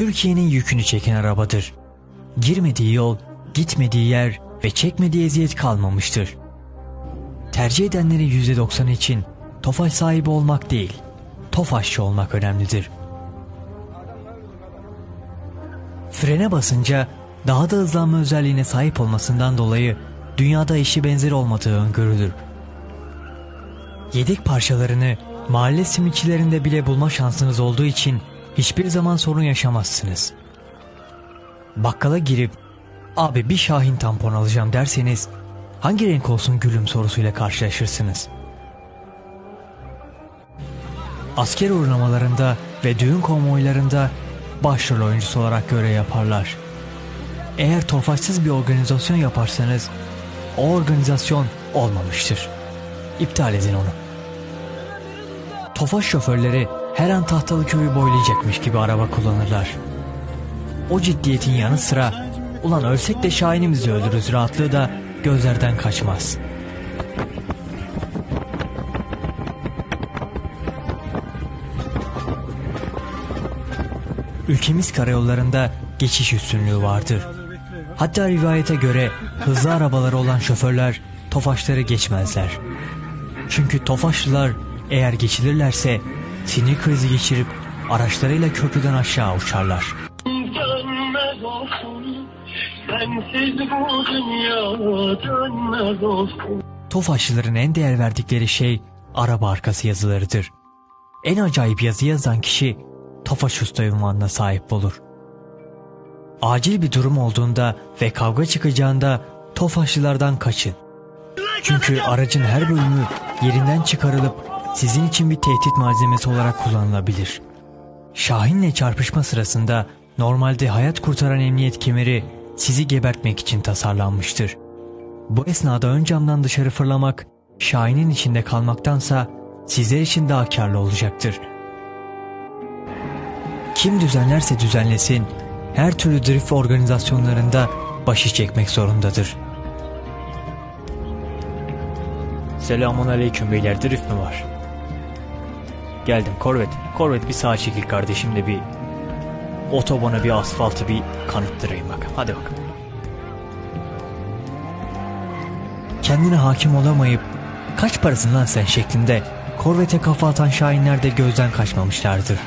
Türkiye'nin yükünü çeken arabadır. Girmediği yol, gitmediği yer ve çekmediği eziyet kalmamıştır. Tercih edenlerin %90'ı için Tofaş sahibi olmak değil, Tofaşçı olmak önemlidir. Frene basınca daha da hızlanma özelliğine sahip olmasından dolayı dünyada eşi benzeri olmadığı öngörülür. Yedek parçalarını mahalle simitçilerinde bile bulma şansınız olduğu için hiçbir zaman sorun yaşamazsınız. Bakkala girip abi bir Şahin tampon alacağım derseniz hangi renk olsun gülüm sorusuyla karşılaşırsınız. Asker uğurlamalarında ve düğün konvoylarında başrol oyuncusu olarak görev yaparlar. Eğer tofaşsız bir organizasyon yaparsanız o organizasyon olmamıştır. İptal edin onu. Tofaş şoförleri her an tahtalı köyü boylayacakmış gibi araba kullanırlar. O ciddiyetin yanı sıra ulan ölsek de Şahinimizi öldürürüz rahatlığı da gözlerden kaçmaz. Ülkemiz karayollarında geçiş üstünlüğü vardır. Hatta rivayete göre hızlı arabaları olan şoförler Tofaşları geçmezler. Çünkü Tofaşlılar eğer geçilirlerse sinir krizi geçirip araçlarıyla köprüden aşağı uçarlar. Dönmez olsun Sensiz bu dünya dönmez olsun Tofaşlıların en değer verdikleri şey araba arkası yazılarıdır. En acayip yazı yazan kişi Tofaş Usta ünvanına sahip olur. Acil bir durum olduğunda ve kavga çıkacağında Tofaşlılardan kaçın. Çünkü aracın her bölümü yerinden çıkarılıp sizin için bir tehdit malzemesi olarak kullanılabilir. Şahin'le çarpışma sırasında normalde hayat kurtaran emniyet kemeri sizi gebertmek için tasarlanmıştır. Bu esnada ön camdan dışarı fırlamak Şahin'in içinde kalmaktansa sizler için daha karlı olacaktır. Kim düzenlerse düzenlesin her türlü drift organizasyonlarında başı çekmek zorundadır. Selamun aleyküm beyler drift mi var? Geldim Corvette. Corvette bir sağa çekil kardeşim de bir otobana bir asfaltı bir kanıttırayım bakalım. Hadi bakalım. Kendine hakim olamayıp kaç parasın lan sen şeklinde Corvette'e kafa atan şahinler de gözden kaçmamışlardır.